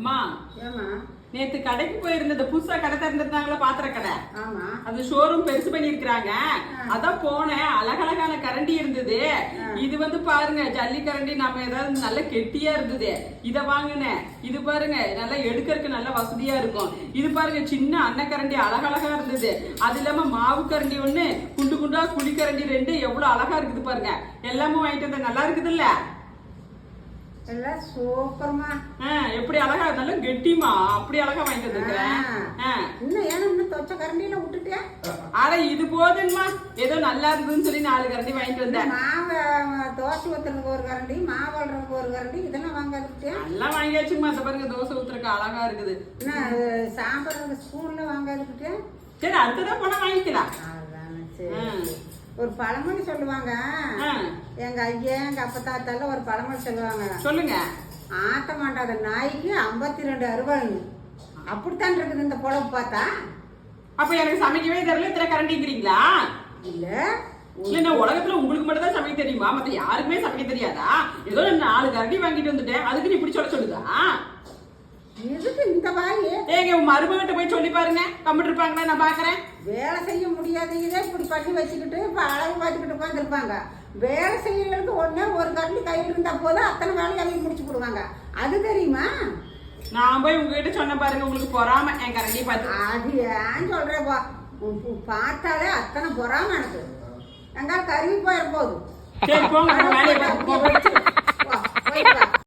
அம்மா ஏமா நேத்து கடைக்கு போயிருந்தது புதுசா கடை திறந்திருந்தாங்களா பாத்திர கடை. ஆமா. அது ஷோரூம் பெருசு பண்ணிருக்காங்க அதான் போனேன். அழகழகான கரண்டி இருந்தது. இது வந்து பாருங்க ஜல்லி கரண்டி நம்ம ஏதாவது நல்ல கெட்டியா இருந்தது. இத வாங்கினேன். இது பாருங்க நல்லா எடுக்கறதுக்கு நல்ல வசதியா இருக்கும். இது பாருங்க சின்ன அன்ன கரண்டி அழகழகா இருந்தது. அது இல்லாம மாவு கரண்டி ஒண்ணு குண்டு குண்டா குழி கரண்டி ரெண்டு எவ்வளவு அழகா இருக்குது பாருங்க. எல்லாமே வாங்கிட்டு வந்தேன். நல்லா இருக்குது இல்ல எல்லாம் சூப்பர்மா. எப்படி அழகா நல்லா கெட்டிமா அப்படி அழகா வாங்கிட்டு வந்திருக்கிறேன். ஆ. இன்னும் ஏன்னா இன்னும் தொச்ச கரண்டியில விட்டுட்டியா? அட இது போதும்மா. ஏதோ நல்லா இருந்ததுன்னு சொல்லி நாலு கரண்டி வாங்கிட்டு வந்தேன். மாவு தோசை ஊத்துறதுக்கு ஒரு கரண்டி மாவு வளர்றதுக்கு ஒரு கரண்டி இதெல்லாம் வாங்காதுக்கிட்டியா நல்லா வாங்கியாச்சுமா அந்த பாருங்க தோசை ஊத்துறக்கு அழகா இருக்குது. சாப்பிட்றதுக்கு ஸ்பூன்ல வாங்காதுக்கிட்டியா சரி அடுத்ததான் போனா வாங்கிக்கலாம். ஒரு பழமொழி சொல்லுவாங்க. ஆ, எங்க ஐயா எங்க அப்பா தாத்தால ஒரு பழமொழி சொல்லுவாங்க. சொல்லுங்க. ஆட்ட மாட்டாத நாய்க்கு ஐம்பத்தி ரெண்டு அறுபது அப்படித்தான் இருக்குது இந்த பொழப்பு பார்த்தா. அப்ப எனக்கு சமைக்கவே தெரியல இத்தனை கரண்டிங்கிறீங்களா? இல்ல. இல்ல உலகத்துல உங்களுக்கு மட்டும் தான் சமைக்க தெரியுமா? மத்த யாருக்குமே சமைக்க தெரியாதா? ஏதோ நாலு கரண்டி வாங்கிட்டு வந்துட்டேன். அதுக்கு நீ இப்படி சொல்ல சொல்லுதா? எதுக்கு இந்த வாய்? ஏங்க உங்க மருமகிட்ட போய் சொல்லி பாருங்க. கம்ப்யூட்டர் இருப்பாங்களா? நான் பாக்குறேன். வேலை செய்ய முடியாதீங்க. இப்படி பண்ணி வச்சுக்கிட்டு இப்போ அழகு பார்த்துக்கிட்டு உட்காந்துருப்பாங்க வேலை செய்யறதுக்கு ஒண்ணே ஒரு கரண்டி கையில் இருந்தா போதும் அத்தனை வேலையை அவங்க முடிச்சு போடுவாங்க. அது தெரியுமா? நான் போய் உங்ககிட்ட சொன்ன பாருங்க உங்களுக்கு பொறாம. என் கரண்டி பார்த்து. அது ஏன் சொல்றேன் பா? உன் பு- பார்த்தாலே அத்தனை பொறாம எனக்கு. எங்கால கருவி போயிட போகுது சரி போங்க வேலையை பார்த்து